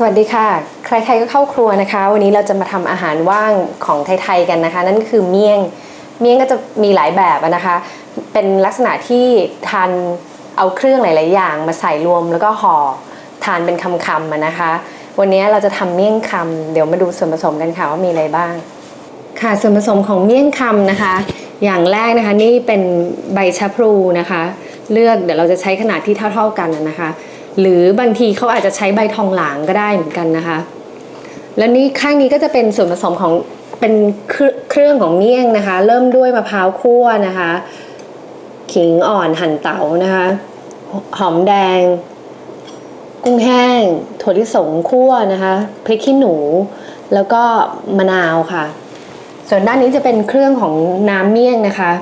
สวัสดีค่ะ ใครๆก็เข้าครัวนะคะ วันนี้เราจะมาทำอาหารว่างของไทยๆกันนะคะ นั่นคือเมี่ยง เมี่ยงก็จะมีหลายแบบนะคะ เป็นลักษณะที่ทานเอาเครื่องหลาย ๆ อย่าง มาใส่รวมแล้วก็ห่อทานเป็นคำๆนะคะ วันนี้เราจะทำเมี่ยงคำเดี๋ยวมาดูส่วนผสมกันค่ะว่ามีอะไรบ้าง ค่ะส่วนผสมของเมี่ยงคำนะคะ อย่างแรกนะคะนี่เป็นใบชะพลูนะคะ เลือกเดี๋ยวเราจะใช้ขนาดที่เท่า ๆกันนะคะ หรือบางทีเขาอาจจะใช้ใบทองหลางก็ได้เหมือนกันนะคะ แล้วนี่ข้างนี้ก็จะเป็นส่วนผสมของเป็นเครื่องของเมี่ยงนะคะ เริ่มด้วยมะพร้าวคั่วนะคะ ขิงอ่อนหั่นเตานะคะ หอมแดง กุ้งแห้ง ถั่วลิสงคั่วนะคะพริกขี้หนู แล้วก็มะนาวค่ะ ส่วนด้านนี้จะเป็นเครื่องของน้ำเมี่ยงนะคะ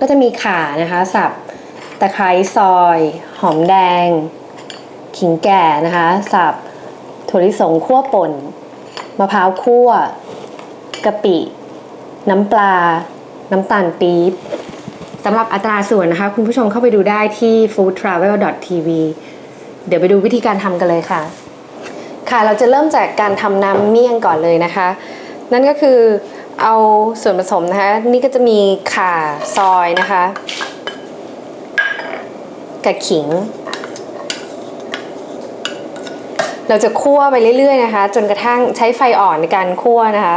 ก็จะมีข่านะคะ สับตะไคร้ซอย หอมแดง ขิงแก่นะคะสับถั่วลิสงคั่วป่นมะพร้าวคั่วกะปิ น้ำปลา น้ำตาลปี๊บสำหรับอัตราส่วนนะคะ คุณผู้ชมเข้าไปดูได้ที่ foodtravel.tv เดี๋ยวไปดูวิธีการทำกันเลยค่ะ ค่ะเราจะเริ่มจากการทำน้ำเมี่ยงก่อนเลยนะคะ นั่นก็คือเอาส่วนผสมนะคะ นี่ก็จะมีข่าซอยนะคะกับขิง เราจะคั่วไปเรื่อยๆนะคะ จนกระทั่งใช้ไฟอ่อนในการคั่วนะคะ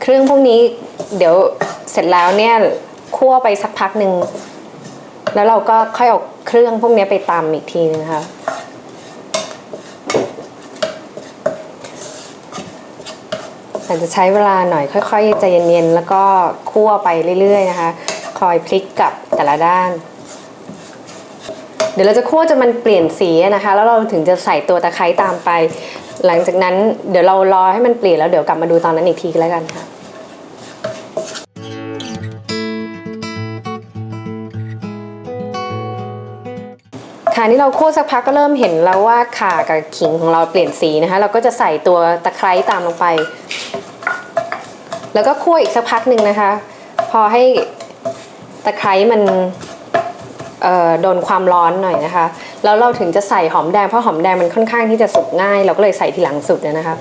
เครื่องพวกนี้เดี๋ยวเสร็จแล้วเนี่ยคั่วไปสักพักหนึ่งแล้วเราก็ค่อยเอาเครื่องพวกนี้ไปตำอีกทีนึงนะคะอาจจะใช้เวลาหน่อยค่อยๆใจเย็นๆแล้วก็คั่วไปเรื่อยๆนะคะ อยพลิกกลับแต่ละด้าน เดี๋ยวเราจะคั่วจนมันเปลี่ยนสีนะคะ แล้วเราถึงจะใส่ตัวตะไคร้ตามไป หลังจากนั้นเดี๋ยวเรารอให้มันเปลี่ยนแล้วเดี๋ยวกลับมาดูตอนนั้นอีกทีก็แล้วกันค่ะค่ะนี่เราคั่วสักพักก็เริ่มเห็นแล้วว่าข่ากับขิงของเราเปลี่ยนสีนะคะ เราก็จะใส่ตัวตะไคร้ตามลงไป แล้วก็คั่วอีกสักพักหนึ่งนะคะ พอให้ ตะไคร้มันโดนความร้อนหน่อยนะคะ แล้วเราถึงจะใส่หอมแดงเพราะหอมแดงมันค่อนข้างที่จะสุกง่าย เราก็เลยใส่ทีหลังสุดเนยนะคะ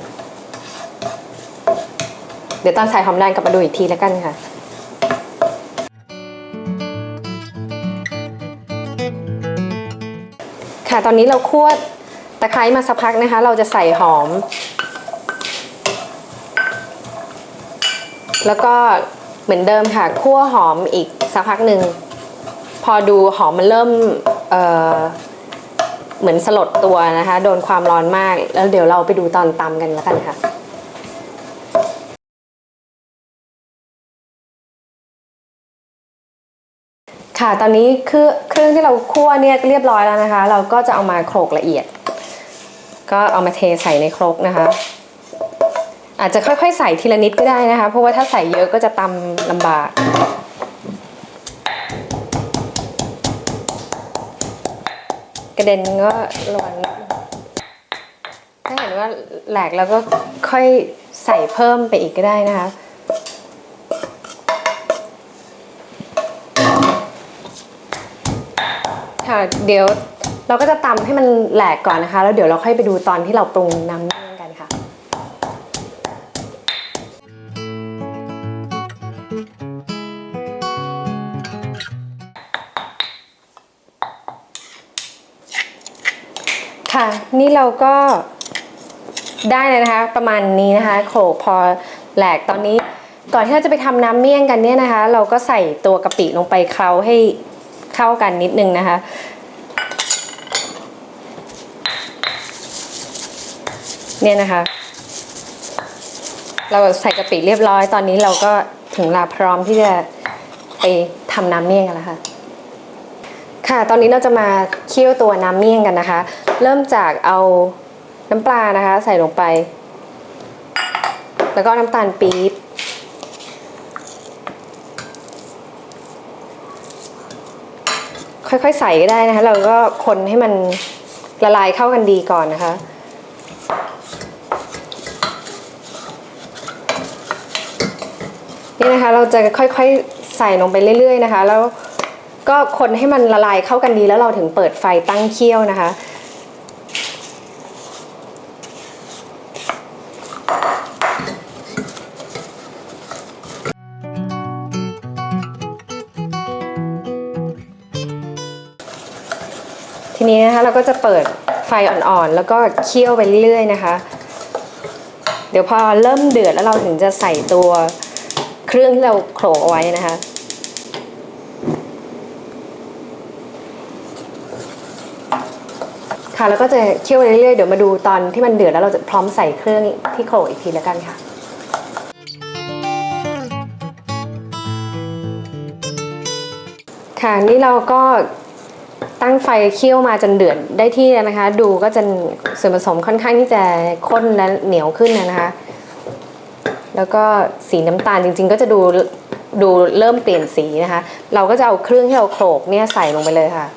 เดี๋ยวตอนใส่หอมแดงกลับมาดูอีกทีแล้วกันค่ะค่ะตอนนี้เราคั่วตะไคร้มาสักพักนะคะ เราจะใส่หอม แล้วก็เหมือนเดิมค่ะคั่วหอมอีก สักพักหนึ่ง พอดูหอมมันเริ่มเออเหมือนสลดตัวนะคะ โดนความร้อนมาก แล้วเดี๋ยวเราไปดูตอนตำกันแล้วกันค่ะค่ะตอนนี้คือเครื่องที่เราคั่วเนี่ยเรียบร้อยแล้วนะคะ เราก็จะเอามาโขลกละเอียด ก็เอามาเทใส่ในครกนะคะ อาจจะค่อยๆ ใส่ทีละนิดก็ได้นะคะ เพราะว่าถ้าใส่เยอะก็จะตำลำบาก ระเด็นก็ระวังนิดนึงถ้าเห็นว่าแหลกแล้วก็ค่อยใส่เพิ่มไปอีกก็ได้นะคะค่ะเดี๋ยวเราก็จะตำให้มันแหลกก่อนนะคะ แล้วเดี๋ยวเราค่อยไปดูตอนที่เราปรุงน้ำ นี่เราก็ได้เลยนะคะ ประมาณนี้นะคะโขลกพอแหลกตอนนี้ก่อนที่เราจะไปทำน้ำเมี่ยงกันเนี่ยนะคะ เราก็ใส่ตัวกะปิลงไปเคล้าให้เข้ากันนิดนึงนะคะ เนี่ยนะคะ เราใส่กะปิเรียบร้อยตอนนี้เราก็ถึงเวลาพร้อมที่จะไปทำน้ำเมี่ยงกันแล้วค่ะค่ะ ตอนนี้เราจะมาเคี่ยวตัวน้ำเมี่ยงกันนะคะ เริ่มจากเอาน้ำปลานะคะ ใส่ลงไป แล้วก็น้ำตาลปี๊บค่อยๆใส่ก็ได้นะคะ เราก็คนให้มันละลายเข้ากันดีก่อนนะคะ นี่นะคะเราจะค่อยๆใส่ลงไปเรื่อย ๆ นะคะ แล้วก็คนให้มันละลายเข้ากันดีแล้วเราถึงเปิดไฟตั้งเคี่ยวนะคะ ทีนี้นะคะเราก็จะเปิดไฟอ่อนๆ แล้วก็เคี่ยวไปเรื่อยๆนะคะ เดี๋ยวพอเริ่มเดือดแล้วเราถึงจะใส่ตัวเครื่องที่เราโขลกเอาไว้นะคะค่ะแล้วก็จะเคี่ยวไปเรื่อยๆเดี๋ยวมาดูตอนที่มันเดือดแล้วเราจะพร้อมใส่เครื่องที่โขลกอีกทีแล้วกันค่ะค่ะนี่เราก็ ตั้งไฟเคี่ยวมาจนเดือดได้ที่แล้วนะคะ ดูก็จะส่วนผสมค่อนข้างที่จะข้นและเหนียวขึ้นนะคะ แล้วก็สีน้ำตาลจริง ๆ ก็จะดูดูเริ่มเปลี่ยนสีนะคะ เราก็จะเอาเครื่องที่เราโขลกเนี่ยใส่ลงไปเลยค่ะ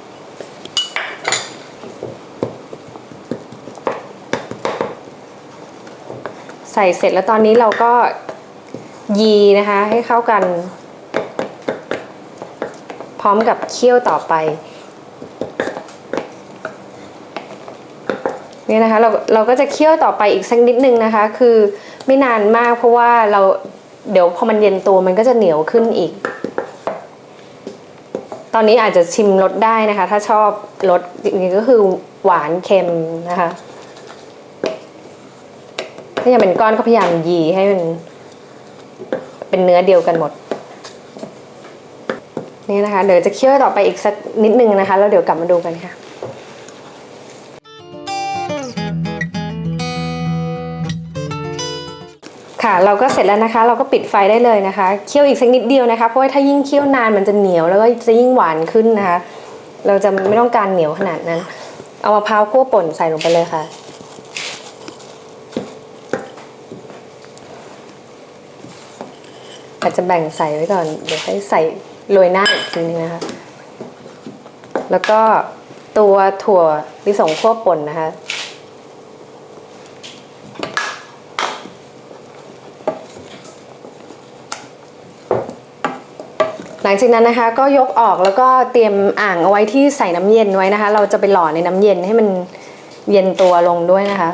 ใส่เสร็จแล้วตอนนี้เราก็ยีนะคะให้เข้ากัน พร้อมกับเคี่ยวต่อไป นี่ยนะคะเราเราก็จะเคี่ยวต่อไปอีกสักนิดนึงนะคะ คือไม่นานมากเพราะว่าเราเดี๋ยวพอมันเย็นตัวมันก็จะเหนียวขึ้นอีก ตอนนี้อาจจะชิมรสได้นะคะ ถ้าชอบรสนี้ก็คือหวานเค็มนะคะ ถ้ายังเป็นก้อนก็พยายามยีให้มันเป็นเนื้อเดียวกันหมดนี่นะคะ เดี๋ยวจะเคี่ยวต่อไปอีกสักนิดนึงนะคะ แล้วเดี๋ยวกลับมาดูกันค่ะ ค่ะเราก็เสร็จแล้วนะคะ เราก็ปิดไฟได้เลยนะคะเคี่ยวอีกสักนิดเดียวนะคะ เพราะว่าถ้ายิ่งเคี่ยวนานมันจะเหนียวแล้วก็จะยิ่งหวานขึ้นนะคะ เราจะไม่ต้องการเหนียวขนาดนั้น เอามะพร้าวคั่วป่นใส่ลงไปเลยค่ะ อาจจะแบ่งใส่ไว้ก่อน เดี๋ยวให้ใส่โรยหน้าอีกทีนึงนะคะ แล้วก็ตัวถั่วลิสงคั่วป่นนะคะ หลังจากนั้นนะคะก็ยกออกแล้วก็เตรียมอ่างเอาไว้ที่ใส่น้ำเย็นไว้นะคะ เราจะไปหล่อในน้ำเย็นให้มันเย็นตัวลงด้วยนะคะ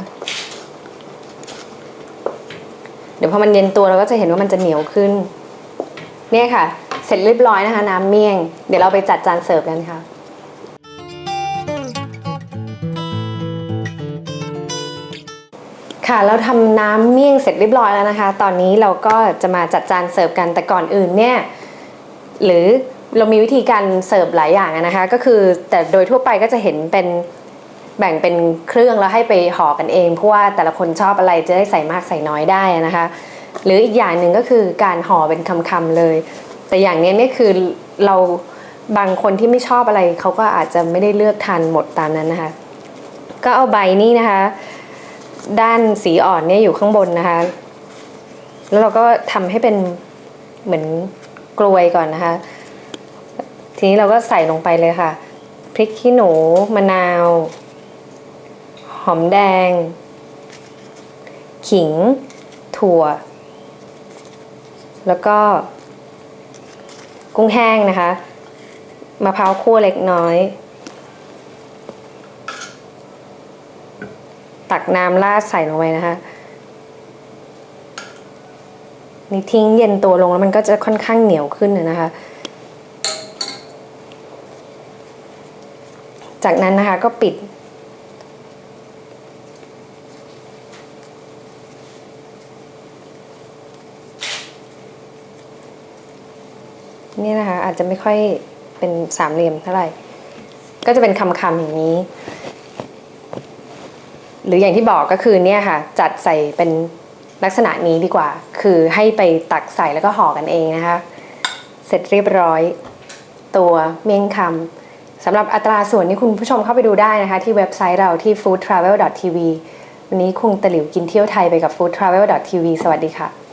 เดี๋ยวพอมันเย็นตัวเราก็จะเห็นว่ามันจะเหนียวขึ้น เนี่ยค่ะ เสร็จเรียบร้อยนะคะ น้ำเมี่ยง เดี๋ยวเราไปจัดจานเสิร์ฟกันค่ะค่ะเราทำน้ำเมี่ยงเสร็จเรียบร้อยแล้วนะคะ ตอนนี้เราก็จะมาจัดจานเสิร์ฟกันแต่ก่อนอื่นเนี่ย หรือเรามีวิธีการเสิร์ฟหลายอย่างนะคะ ก็คือแต่โดยทั่วไปก็จะเห็นเป็นแบ่งเป็นเครื่องแล้วให้ไปห่อกันเองเพราะว่าแต่ละคนชอบอะไรจะได้ใส่มากใส่น้อยได้นะคะ หรืออีกอย่างหนึ่งก็คือการห่อเป็นคำๆเลย แต่อย่างนี้นี่คือเราบางคนที่ไม่ชอบอะไรเขาก็อาจจะไม่ได้เลือกทานหมดตามนั้นนะคะ ก็เอาใบนี้นะคะ ด้านสีอ่อนเนี่ยอยู่ข้างบนนะคะ แล้วเราก็ทำให้เป็นเหมือน กลวยก่อนนะคะ ทีนี้เราก็ใส่ลงไปเลยค่ะ พริกขี้หนู มะนาว หอมแดง ขิง ถั่ว แล้วก็ กุ้งแห้งนะคะมะพร้าวคั่วเล็กน้อย ตักน้ำราดใส่ลงไปนะคะ นี่ทิ้งเย็นตัวลงแล้วมันก็จะค่อนข้างเหนียวขึ้นนะนะคะ จากนั้นนะคะก็ปิด นี่นะคะอาจจะไม่ค่อยเป็นสามเหลี่ยมเท่าไหร่ ก็จะเป็นคำๆอย่างนี้ หรืออย่างที่บอกก็คือเนี่ยค่ะ จัดใส่เป็น ลักษณะนี้ดีกว่า คือให้ไปตักใส่แล้วก็ห่อกันเองนะคะ เสร็จเรียบร้อย ตัวเมี่ยงคำสำหรับอัตราส่วนนี้คุณผู้ชมเข้าไปดูได้นะคะ ที่เว็บไซต์เราที่ foodtravel.tv วันนี้คุงตะหลิวกินเที่ยวไทยไปกับ foodtravel.tv สวัสดีค่ะ